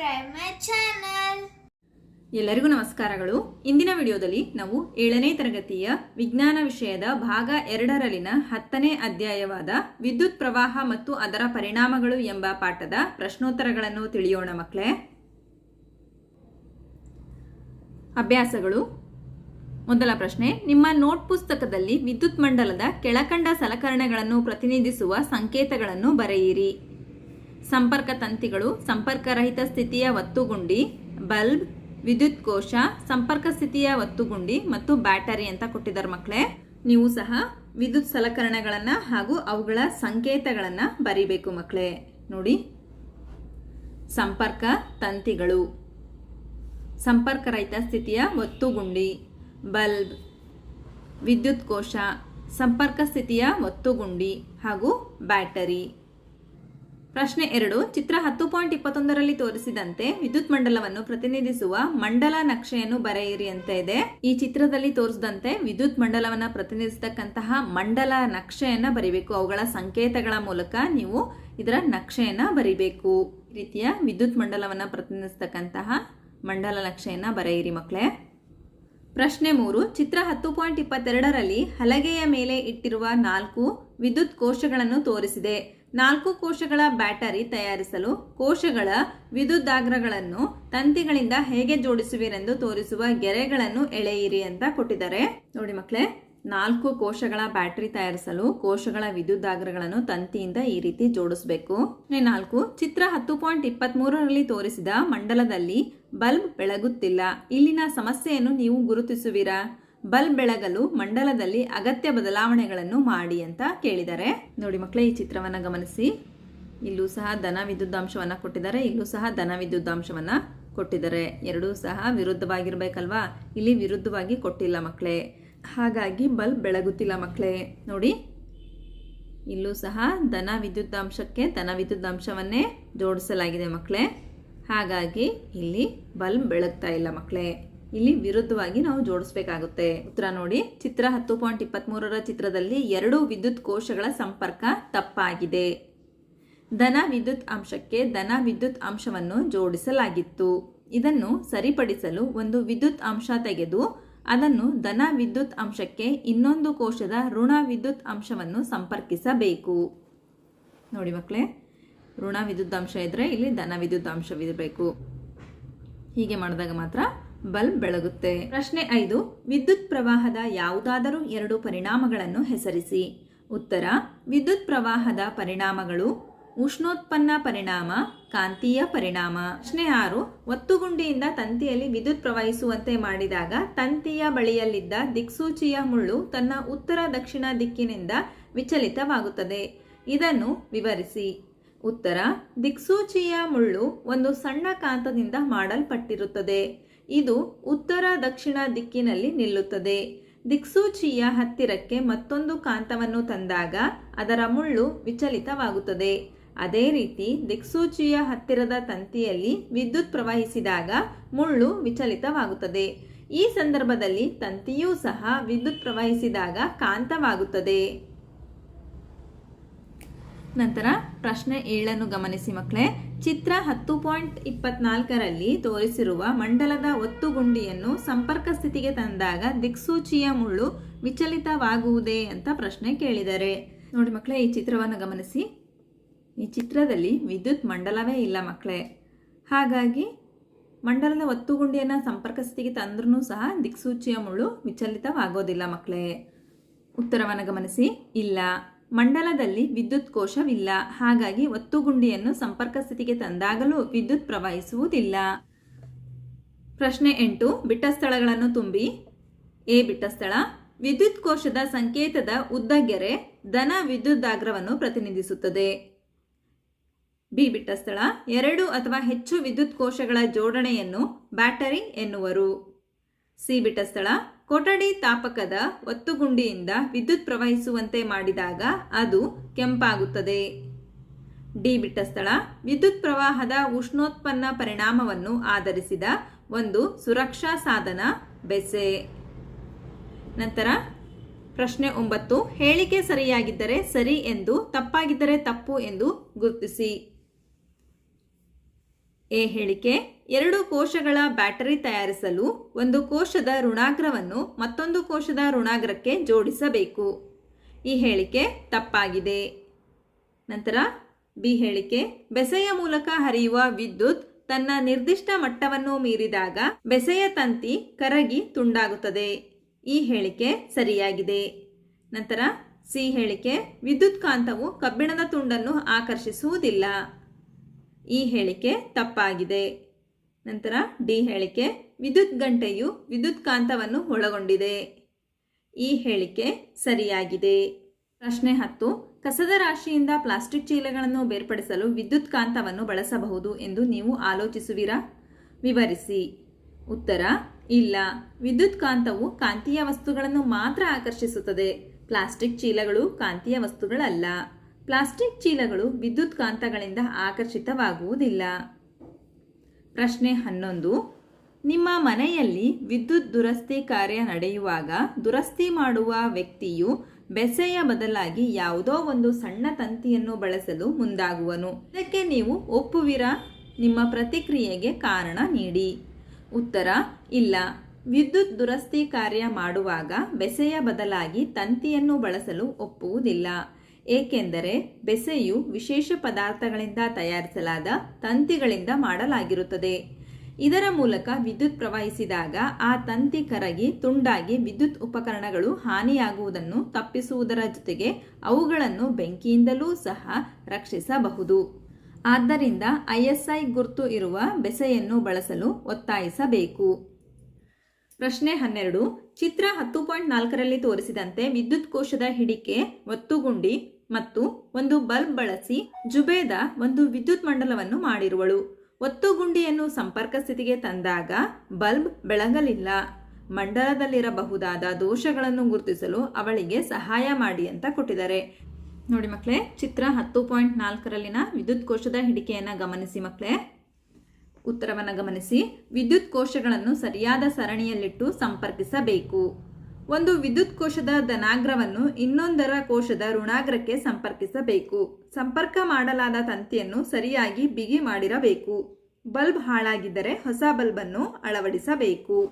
subscribe ಮೈ. ಎಲ್ಲರಿಗೂ ನಮಸ್ಕಾರಗಳು. ಇಂದಿನ ವಿಡಿಯೋದಲ್ಲಿ ನಾವು ಏಳನೇ ತರಗತಿಯ ವಿಜ್ಞಾನ ವಿಷಯದ ಭಾಗ ಎರಡರಲ್ಲಿನ ಹತ್ತನೇ ಅಧ್ಯಾಯವಾದ ವಿದ್ಯುತ್ ಪ್ರವಾಹ ಮತ್ತು ಅದರ ಪರಿಣಾಮಗಳು ಎಂಬ ಪಾಠದ ಪ್ರಶ್ನೋತ್ತರಗಳನ್ನು ತಿಳಿಯೋಣ ಮಕ್ಕಳೇ. ಅಭ್ಯಾಸಗಳು. ಮೊದಲ ಪ್ರಶ್ನೆ, ನಿಮ್ಮ ನೋಟ್ ಪುಸ್ತಕದಲ್ಲಿ ವಿದ್ಯುತ್ ಮಂಡಲದ ಕೆಳಕಂಡ ಸಲಕರಣೆಗಳನ್ನು ಪ್ರತಿನಿಧಿಸುವ ಸಂಕೇತಗಳನ್ನು ಬರೆಯಿರಿ. ಸಂಪರ್ಕ ತಂತಿಗಳು ಸಂಪರ್ಕರಹಿತ ಸ್ಥಿತಿಯ ಒತ್ತುಗುಂಡಿ, ಬಲ್ಬ್, ವಿದ್ಯುತ್ ಕೋಶ, ಸಂಪರ್ಕ ಸ್ಥಿತಿಯ ಒತ್ತುಗುಂಡಿ ಮತ್ತು ಬ್ಯಾಟರಿ ಅಂತ ಕೊಟ್ಟಿದ್ದಾರೆ ಮಕ್ಕಳೇ ನೀವು ಸಹ ವಿದ್ಯುತ್ ಸಲಕರಣೆಗಳನ್ನು ಹಾಗೂ ಅವುಗಳ ಸಂಕೇತಗಳನ್ನು ಬರಿಬೇಕು ಮಕ್ಕಳೇ ನೋಡಿ. ಸಂಪರ್ಕ ತಂತಿಗಳು ಸಂಪರ್ಕರಹಿತ ಸ್ಥಿತಿಯ ಒತ್ತುಗುಂಡಿ, ಬಲ್ಬ್, ವಿದ್ಯುತ್ ಕೋಶ, ಸಂಪರ್ಕ ಸ್ಥಿತಿಯ ಒತ್ತುಗುಂಡಿ ಹಾಗೂ ಬ್ಯಾಟರಿ. ಪ್ರಶ್ನೆ ಎರಡು, ಚಿತ್ರ ಹತ್ತು ಪಾಯಿಂಟ್ ಇಪ್ಪತ್ತೊಂದರಲ್ಲಿ ತೋರಿಸಿದಂತೆ ವಿದ್ಯುತ್ ಮಂಡಲವನ್ನು ಪ್ರತಿನಿಧಿಸುವ ಮಂಡಲ ನಕ್ಷೆಯನ್ನು ಬರೆಯಿರಿ ಅಂತ ಇದೆ. ಈ ಚಿತ್ರದಲ್ಲಿ ತೋರಿಸಿದಂತೆ ವಿದ್ಯುತ್ ಮಂಡಲವನ್ನ ಪ್ರತಿನಿಧಿಸತಕ್ಕಂತಹ ಮಂಡಲ ನಕ್ಷೆಯನ್ನ ಬರಿಬೇಕು. ಅವುಗಳ ಸಂಕೇತಗಳ ಮೂಲಕ ನೀವು ಇದರ ನಕ್ಷೆಯನ್ನ ಬರಿಬೇಕು. ಈ ರೀತಿಯ ವಿದ್ಯುತ್ ಮಂಡಲವನ್ನ ಪ್ರತಿನಿಧಿಸತಕ್ಕಂತಹ ಮಂಡಲ ನಕ್ಷೆಯನ್ನ ಬರೆಯಿರಿ ಮಕ್ಕಳೇ ಪ್ರಶ್ನೆ ಮೂರು, ಚಿತ್ರ ಹತ್ತು ಪಾಯಿಂಟ್ ಇಪ್ಪತ್ತೆರಡರಲ್ಲಿ ಹಲಗೆಯ ಮೇಲೆ ಇಟ್ಟಿರುವ ನಾಲ್ಕು ವಿದ್ಯುತ್ ಕೋಶಗಳನ್ನು ತೋರಿಸಿದೆ. ನಾಲ್ಕು ಕೋಶಗಳ ಬ್ಯಾಟರಿ ತಯಾರಿಸಲು ಕೋಶಗಳ ವಿದ್ಯುದಾಗ್ರಗಳನ್ನು ತಂತಿಗಳಿಂದ ಹೇಗೆ ಜೋಡಿಸುವಿರೆಂದು ತೋರಿಸುವ ಗೆರೆಗಳನ್ನು ಎಳೆಯಿರಿ ಅಂತ ಕೊಟ್ಟಿದ್ದಾರೆ. ನೋಡಿ ಮಕ್ಕಳೇ, ನಾಲ್ಕು ಕೋಶಗಳ ಬ್ಯಾಟರಿ ತಯಾರಿಸಲು ಕೋಶಗಳ ವಿದ್ಯುದಾಗ್ರಗಳನ್ನು ತಂತಿಯಿಂದ ಈ ರೀತಿ ಜೋಡಿಸಬೇಕು. ನಾಲ್ಕು, ಚಿತ್ರ ಹತ್ತು ಪಾಯಿಂಟ್ ಇಪ್ಪತ್ತ್ ಮೂರರಲ್ಲಿ ತೋರಿಸಿದ ಮಂಡಲದಲ್ಲಿ ಬಲ್ಬ್ ಬೆಳಗುತ್ತಿಲ್ಲ. ಇಲ್ಲಿನ ಸಮಸ್ಯೆಯನ್ನು ನೀವು ಗುರುತಿಸುವಿರಾ? ಬಲ್ಬ್ ಬೆಳಗಲು ಮಂಡಲದಲ್ಲಿ ಅಗತ್ಯ ಬದಲಾವಣೆಗಳನ್ನು ಮಾಡಿ ಅಂತ ಕೇಳಿದ್ದಾರೆ ನೋಡಿ ಮಕ್ಕಳೇ ಈ ಚಿತ್ರವನ್ನು ಗಮನಿಸಿ. ಇಲ್ಲೂ ಸಹ ಧನ ವಿದ್ಯುದಾಂಶವನ್ನು ಕೊಟ್ಟಿದ್ದಾರೆ, ಇಲ್ಲೂ ಸಹ ಧನ ವಿದ್ಯುದಾಂಶವನ್ನು ಕೊಟ್ಟಿದ್ದಾರೆ. ಎರಡೂ ಸಹ ವಿರುದ್ಧವಾಗಿರಬೇಕಲ್ವಾ? ಇಲ್ಲಿ ವಿರುದ್ಧವಾಗಿ ಕೊಟ್ಟಿಲ್ಲ ಮಕ್ಕಳೇ ಹಾಗಾಗಿ ಬಲ್ಬ್ ಬೆಳಗುತ್ತಿಲ್ಲ ಮಕ್ಕಳೇ ನೋಡಿ, ಇಲ್ಲೂ ಸಹ ಧನ ವಿದ್ಯುದಾಂಶಕ್ಕೆ ಧನ ವಿದ್ಯುದಾಂಶವನ್ನೇ ಜೋಡಿಸಲಾಗಿದೆ ಮಕ್ಕಳೇ ಹಾಗಾಗಿ ಇಲ್ಲಿ ಬಲ್ಬ್ ಬೆಳಗ್ತಾ ಇಲ್ಲ ಮಕ್ಕಳೇ ಇಲ್ಲಿ ವಿರುದ್ಧವಾಗಿ ನಾವು ಜೋಡಿಸ್ಬೇಕಾಗುತ್ತೆ. ಉತ್ತರ ನೋಡಿ. ಚಿತ್ರ ಹತ್ತು ಪಾಯಿಂಟ್ ಇಪ್ಪತ್ತ್ಮೂರರ ಚಿತ್ರದಲ್ಲಿ ಎರಡು ವಿದ್ಯುತ್ ಕೋಶಗಳ ಸಂಪರ್ಕ ತಪ್ಪಾಗಿದೆ. ಧನ ವಿದ್ಯುತ್ ಅಂಶಕ್ಕೆ ಧನ ವಿದ್ಯುತ್ ಅಂಶವನ್ನು ಜೋಡಿಸಲಾಗಿತ್ತು. ಇದನ್ನು ಸರಿಪಡಿಸಲು ಒಂದು ವಿದ್ಯುತ್ ಅಂಶ ತೆಗೆದು ಅದನ್ನು ಧನ ವಿದ್ಯುತ್ ಅಂಶಕ್ಕೆ ಇನ್ನೊಂದು ಕೋಶದ ಋಣ ವಿದ್ಯುತ್ ಅಂಶವನ್ನು ಸಂಪರ್ಕಿಸಬೇಕು. ನೋಡಿ ಮಕ್ಕಳೇ, ಋಣ ವಿದ್ಯುತ್ ಅಂಶ ಇದ್ದರೆ ಇಲ್ಲಿ ಧನ ವಿದ್ಯುತ್ ಅಂಶವಿರಬೇಕು. ಹೀಗೆ ಮಾಡಿದಾಗ ಮಾತ್ರ ಬಲ್ಬ್ ಬೆಳಗುತ್ತೆ. ಪ್ರಶ್ನೆ ಐದು, ವಿದ್ಯುತ್ ಪ್ರವಾಹದ ಯಾವುದಾದರೂ ಎರಡು ಪರಿಣಾಮಗಳನ್ನು ಹೆಸರಿಸಿ. ಉತ್ತರ, ವಿದ್ಯುತ್ ಪ್ರವಾಹದ ಪರಿಣಾಮಗಳು ಉಷ್ಣೋತ್ಪನ್ನ ಪರಿಣಾಮ, ಕಾಂತೀಯ ಪರಿಣಾಮ. ಪ್ರಶ್ನೆ ಆರು ಒತ್ತುಗುಂಡಿಯಿಂದ ತಂತಿಯಲ್ಲಿ ವಿದ್ಯುತ್ ಪ್ರವಹಿಸುವಂತೆ ಮಾಡಿದಾಗ ತಂತಿಯ ಬಳಿಯಲ್ಲಿದ್ದ ದಿಕ್ಸೂಚಿಯ ಮುಳ್ಳು ತನ್ನ ಉತ್ತರ ದಕ್ಷಿಣ ದಿಕ್ಕಿನಿಂದ ವಿಚಲಿತವಾಗುತ್ತದೆ. ಇದನ್ನು ವಿವರಿಸಿ. ಉತ್ತರ, ದಿಕ್ಸೂಚಿಯ ಮುಳ್ಳು ಒಂದು ಸಣ್ಣ ಕಾಂತದಿಂದ ಮಾಡಲ್ಪಟ್ಟಿರುತ್ತದೆ. ಇದು ಉತ್ತರ ದಕ್ಷಿಣ ದಿಕ್ಕಿನಲ್ಲಿ ನಿಲ್ಲುತ್ತದೆ. ದಿಕ್ಸೂಚಿಯ ಹತ್ತಿರಕ್ಕೆ ಮತ್ತೊಂದು ಕಾಂತವನ್ನು ತಂದಾಗ ಅದರ ಮುಳ್ಳು ವಿಚಲಿತವಾಗುತ್ತದೆ. ಅದೇ ರೀತಿ ದಿಕ್ಸೂಚಿಯ ಹತ್ತಿರದ ತಂತಿಯಲ್ಲಿ ವಿದ್ಯುತ್ ಪ್ರವಹಿಸಿದಾಗ ಮುಳ್ಳು ವಿಚಲಿತವಾಗುತ್ತದೆ. ಈ ಸಂದರ್ಭದಲ್ಲಿ ತಂತಿಯೂ ಸಹ ವಿದ್ಯುತ್ ಪ್ರವಹಿಸಿದಾಗ ಕಾಂತವಾಗುತ್ತದೆ. ನಂತರ ಪ್ರಶ್ನೆ ಏಳನ್ನು ಗಮನಿಸಿ ಮಕ್ಕಳೇ. ಚಿತ್ರ ಹತ್ತು ಪಾಯಿಂಟ್ ಇಪ್ಪತ್ನಾಲ್ಕರಲ್ಲಿ ತೋರಿಸಿರುವ ಮಂಡಲದ ಒತ್ತುಗುಂಡಿಯನ್ನು ಸಂಪರ್ಕ ಸ್ಥಿತಿಗೆ ತಂದಾಗ ದಿಕ್ಸೂಚಿಯ ಮುಳ್ಳು ವಿಚಲಿತವಾಗುವುದೇ ಅಂತ ಪ್ರಶ್ನೆ ಕೇಳಿದ್ದಾರೆ ನೋಡಿ ಮಕ್ಕಳೇ, ಈ ಚಿತ್ರವನ್ನು ಗಮನಿಸಿ. ಈ ಚಿತ್ರದಲ್ಲಿ ವಿದ್ಯುತ್ ಮಂಡಲವೇ ಇಲ್ಲ ಮಕ್ಕಳೇ. ಹಾಗಾಗಿ ಮಂಡಲದ ಒತ್ತುಗುಂಡಿಯನ್ನು ಸಂಪರ್ಕ ಸ್ಥಿತಿಗೆ ತಂದ್ರೂ ಸಹ ದಿಕ್ಸೂಚಿಯ ಮುಳ್ಳು ವಿಚಲಿತವಾಗೋದಿಲ್ಲ ಮಕ್ಕಳೇ. ಉತ್ತರವನ್ನು ಗಮನಿಸಿ. ಇಲ್ಲ. ಮಂಡಲದಲ್ಲಿ ವಿದ್ಯುತ್ ಕೋಶವಿಲ್ಲ. ಹಾಗಾಗಿ ಒತ್ತುಗುಂಡಿಯನ್ನು ಸಂಪರ್ಕ ಸ್ಥಿತಿಗೆ ತಂದಾಗಲೂ ವಿದ್ಯುತ್ ಪ್ರವಹಿಸುವುದಿಲ್ಲ. ಪ್ರಶ್ನೆ ಎಂಟು, ಬಿಟ್ಟ ಸ್ಥಳಗಳನ್ನು ತುಂಬಿ. ಎ, ಬಿಟ್ಟ ಸ್ಥಳ. ವಿದ್ಯುತ್ ಕೋಶದ ಸಂಕೇತದ ಉದ್ದಗೆರೆ ಧನ ವಿದ್ಯುದಾಗ್ರವನ್ನು ಪ್ರತಿನಿಧಿಸುತ್ತದೆ. ಬಿ, ಬಿಟ್ಟ ಸ್ಥಳ. ಎರಡು ಅಥವಾ ಹೆಚ್ಚು ವಿದ್ಯುತ್ ಕೋಶಗಳ ಜೋಡಣೆಯನ್ನು ಬ್ಯಾಟರಿ ಎನ್ನುವರು. ಸಿ, ಬಿಟ್ಟ ಸ್ಥಳ. ಕೊಠಡಿ ತಾಪಕದ ಒತ್ತುಗುಂಡಿಯಿಂದ ವಿದ್ಯುತ್ ಪ್ರವಹಿಸುವಂತೆ ಮಾಡಿದಾಗ ಅದು ಕೆಂಪಾಗುತ್ತದೆ. ಡಿ ಬಿಟ್ಟ ಸ್ಥಳ. ವಿದ್ಯುತ್ ಪ್ರವಾಹದ ಉಷ್ಣೋತ್ಪನ್ನ ಪರಿಣಾಮವನ್ನು ಆಧರಿಸಿದ ಒಂದು ಸುರಕ್ಷಾ ಸಾಧನ ಬೆಸೆ. ನಂತರ, ಪ್ರಶ್ನೆ ಒಂಬತ್ತು. ಹೇಳಿಕೆ ಸರಿಯಾಗಿದ್ದರೆ ಸರಿ ಎಂದು, ತಪ್ಪಾಗಿದ್ದರೆ ತಪ್ಪು ಎಂದು ಗುರುತಿಸಿ. ಎ ಹೇಳಿಕೆ ಎರಡು ಕೋಶಗಳ ಬ್ಯಾಟರಿ ತಯಾರಿಸಲು ಒಂದು ಕೋಶದ ಋಣಾಗ್ರವನ್ನು ಮತ್ತೊಂದು ಕೋಶದ ಋಣಾಗ್ರಕ್ಕೆ ಜೋಡಿಸಬೇಕು. ಈ ಹೇಳಿಕೆ ತಪ್ಪಾಗಿದೆ. ನಂತರ ಬಿ ಹೇಳಿಕೆ, ಬೆಸೆಯ ಮೂಲಕ ಹರಿಯುವ ವಿದ್ಯುತ್ ತನ್ನ ನಿರ್ದಿಷ್ಟ ಮಟ್ಟವನ್ನು ಮೀರಿದಾಗ ಬೆಸೆಯ ತಂತಿ ಕರಗಿ ತುಂಡಾಗುತ್ತದೆ. ಈ ಹೇಳಿಕೆ ಸರಿಯಾಗಿದೆ. ನಂತರ ಸಿ ಹೇಳಿಕೆ, ವಿದ್ಯುತ್ ಕಾಂತವು ಕಬ್ಬಿಣದ ತುಂಡನ್ನು ಆಕರ್ಷಿಸುವುದಿಲ್ಲ. ಈ ಹೇಳಿಕೆ ತಪ್ಪಾಗಿದೆ. ನಂತರ ಡಿ ಹೇಳಿಕೆ, ವಿದ್ಯುತ್ ಗಂಟೆಯು ವಿದ್ಯುತ್ ಕಾಂತವನ್ನು ಒಳಗೊಂಡಿದೆ. ಈ ಹೇಳಿಕೆ ಸರಿಯಾಗಿದೆ. ಪ್ರಶ್ನೆ ಹತ್ತು, ಕಸದ ರಾಶಿಯಿಂದ ಪ್ಲಾಸ್ಟಿಕ್ ಚೀಲಗಳನ್ನು ಬೇರ್ಪಡಿಸಲು ವಿದ್ಯುತ್ ಕಾಂತವನ್ನು ಬಳಸಬಹುದು ಎಂದು ನೀವು ಆಲೋಚಿಸುವಿರಾ? ವಿವರಿಸಿ. ಉತ್ತರ, ಇಲ್ಲ. ವಿದ್ಯುತ್ ಕಾಂತವು ಕಾಂತೀಯ ವಸ್ತುಗಳನ್ನು ಮಾತ್ರ ಆಕರ್ಷಿಸುತ್ತದೆ. ಪ್ಲಾಸ್ಟಿಕ್ ಚೀಲಗಳು ಕಾಂತೀಯ ವಸ್ತುಗಳಲ್ಲ. ಪ್ಲಾಸ್ಟಿಕ್ ಚೀಲಗಳು ವಿದ್ಯುತ್ ಕಾಂತಗಳಿಂದ ಆಕರ್ಷಿತವಾಗುವುದಿಲ್ಲ. ಪ್ರಶ್ನೆ ಹನ್ನೊಂದು. ನಿಮ್ಮ ಮನೆಯಲ್ಲಿ ವಿದ್ಯುತ್ ದುರಸ್ತಿ ಕಾರ್ಯ ನಡೆಯುವಾಗ ದುರಸ್ತಿ ಮಾಡುವ ವ್ಯಕ್ತಿಯು ಬೆಸೆಯ ಬದಲಾಗಿ ಯಾವುದೋ ಒಂದು ಸಣ್ಣ ತಂತಿಯನ್ನು ಬಳಸಲು ಮುಂದಾಗುವನು. ಇದಕ್ಕೆ ನೀವು ಒಪ್ಪುವಿರಾ? ನಿಮ್ಮ ಪ್ರತಿಕ್ರಿಯೆಗೆ ಕಾರಣ ನೀಡಿ. ಉತ್ತರ, ಇಲ್ಲ. ವಿದ್ಯುತ್ ದುರಸ್ತಿ ಕಾರ್ಯ ಮಾಡುವಾಗ ಬೆಸೆಯ ಬದಲಾಗಿ ತಂತಿಯನ್ನು ಬಳಸಲು ಒಪ್ಪುವುದಿಲ್ಲ. ಏಕೆಂದರೆ ಬೆಸೆಯು ವಿಶೇಷ ಪದಾರ್ಥಗಳಿಂದ ತಯಾರಿಸಲಾದ ತಂತಿಗಳಿಂದ ಮಾಡಲಾಗಿರುತ್ತದೆ. ಇದರ ಮೂಲಕ ವಿದ್ಯುತ್ ಪ್ರವಹಿಸಿದಾಗ ಆ ತಂತಿ ಕರಗಿ ತುಂಡಾಗಿ ವಿದ್ಯುತ್ ಉಪಕರಣಗಳು ಹಾನಿಯಾಗುವುದನ್ನು ತಪ್ಪಿಸುವುದರ ಜೊತೆಗೆ ಅವುಗಳನ್ನು ಬೆಂಕಿಯಿಂದಲೂ ಸಹ ರಕ್ಷಿಸಬಹುದು. ಆದ್ದರಿಂದ ಐಎಸ್ಐ ಗುರುತು ಇರುವ ಬೆಸೆಯನ್ನು ಬಳಸಲು ಒತ್ತಾಯಿಸಬೇಕು. ಪ್ರಶ್ನೆ ಹನ್ನೆರಡು. ಚಿತ್ರ ಹತ್ತು ಪಾಯಿಂಟ್ ನಾಲ್ಕರಲ್ಲಿ ತೋರಿಸಿದಂತೆ ವಿದ್ಯುತ್ ಕೋಶದ ಹಿಡಿಕೆ, ಒತ್ತುಗುಂಡಿ ಮತ್ತು ಒಂದು ಬಲ್ಬ್ ಬಳಸಿ ಜುಬೇದ ಒಂದು ವಿದ್ಯುತ್ ಮಂಡಲವನ್ನು ಮಾಡಿರುವಳು. ಒತ್ತುಗುಂಡಿಯನ್ನು ಸಂಪರ್ಕ ಸ್ಥಿತಿಗೆ ತಂದಾಗ ಬಲ್ಬ್ ಬೆಳಗಲಿಲ್ಲ. ಮಂಡಲದಲ್ಲಿರಬಹುದಾದ ದೋಷಗಳನ್ನು ಗುರುತಿಸಲು ಅವಳಿಗೆ ಸಹಾಯ ಮಾಡಿ ಅಂತ ಕೊಟ್ಟಿದ್ದಾರೆ. ನೋಡಿ ಮಕ್ಕಳೇ, ಚಿತ್ರ ಹತ್ತು ಪಾಯಿಂಟ್ ನಾಲ್ಕರಲ್ಲಿನ ವಿದ್ಯುತ್ ಕೋಶದ ಹಿಡಿಕೆಯನ್ನು ಗಮನಿಸಿ ಮಕ್ಕಳೇ. ಉತ್ತರವನ್ನು ಗಮನಿಸಿ. ವಿದ್ಯುತ್ ಕೋಶಗಳನ್ನು ಸರಿಯಾದ ಸರಣಿಯಲ್ಲಿಟ್ಟು ಸಂಪರ್ಕಿಸಬೇಕು. ಒಂದು ವಿದ್ಯುತ್ ಕೋಶದ ಧನಾಗ್ರವನ್ನು ಇನ್ನೊಂದರ ಕೋಶದ ಋಣಾಗ್ರಕ್ಕೆ ಸಂಪರ್ಕಿಸಬೇಕು. ಸಂಪರ್ಕ ಮಾಡಲಾದ ತಂತಿಯನ್ನು ಸರಿಯಾಗಿ ಬಿಗಿ ಮಾಡಿರಬೇಕು. ಬಲ್ಬ್ ಹಾಳಾಗಿದ್ದರೆ ಹೊಸ ಬಲ್ಬನ್ನು ಅಳವಡಿಸಬೇಕು.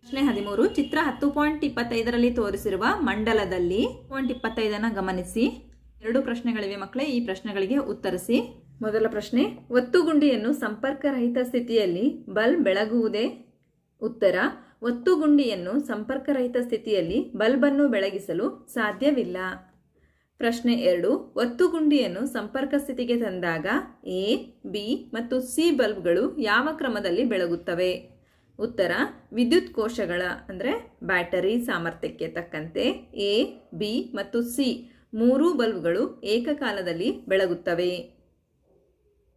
ಪ್ರಶ್ನೆ ಹದಿಮೂರು. ಚಿತ್ರ ಹತ್ತು ಪಾಯಿಂಟ್ ಇಪ್ಪತ್ತೈದರಲ್ಲಿ ತೋರಿಸಿರುವ ಮಂಡಲದಲ್ಲಿ. ಪಾಯಿಂಟ್ ಇಪ್ಪತ್ತೈದನ್ನು ಗಮನಿಸಿ. ಎರಡು ಪ್ರಶ್ನೆಗಳಿವೆ ಮಕ್ಕಳೇ, ಈ ಪ್ರಶ್ನೆಗಳಿಗೆ ಉತ್ತರಿಸಿ. ಮೊದಲ ಪ್ರಶ್ನೆ ಒತ್ತುಗುಂಡಿಯನ್ನು ಸಂಪರ್ಕರಹಿತ ಸ್ಥಿತಿಯಲ್ಲಿ ಬಲ್ಬ್ ಬೆಳಗುವುದೇ? ಉತ್ತರ ಒತ್ತುಗುಂಡಿಯನ್ನು ಸಂಪರ್ಕರಹಿತ ಸ್ಥಿತಿಯಲ್ಲಿ ಬಲ್ಬನ್ನು ಬೆಳಗಿಸಲು ಸಾಧ್ಯವಿಲ್ಲ. ಪ್ರಶ್ನೆ ಎರಡು ಒತ್ತುಗುಂಡಿಯನ್ನು ಸಂಪರ್ಕ ಸ್ಥಿತಿಗೆ ತಂದಾಗ ಎ, ಬಿ ಮತ್ತು ಸಿ ಬಲ್ಬ್ಗಳು ಯಾವ ಕ್ರಮದಲ್ಲಿ ಬೆಳಗುತ್ತವೆ? ಉತ್ತರ, ವಿದ್ಯುತ್ ಕೋಶಗಳ, ಅಂದರೆ ಬ್ಯಾಟರಿ ಸಾಮರ್ಥ್ಯಕ್ಕೆ ತಕ್ಕಂತೆ ಎ, ಬಿ ಮತ್ತು ಸಿ, ಮೂರೂ ಬಲ್ಬ್ಗಳು ಏಕಕಾಲದಲ್ಲಿ ಬೆಳಗುತ್ತವೆ.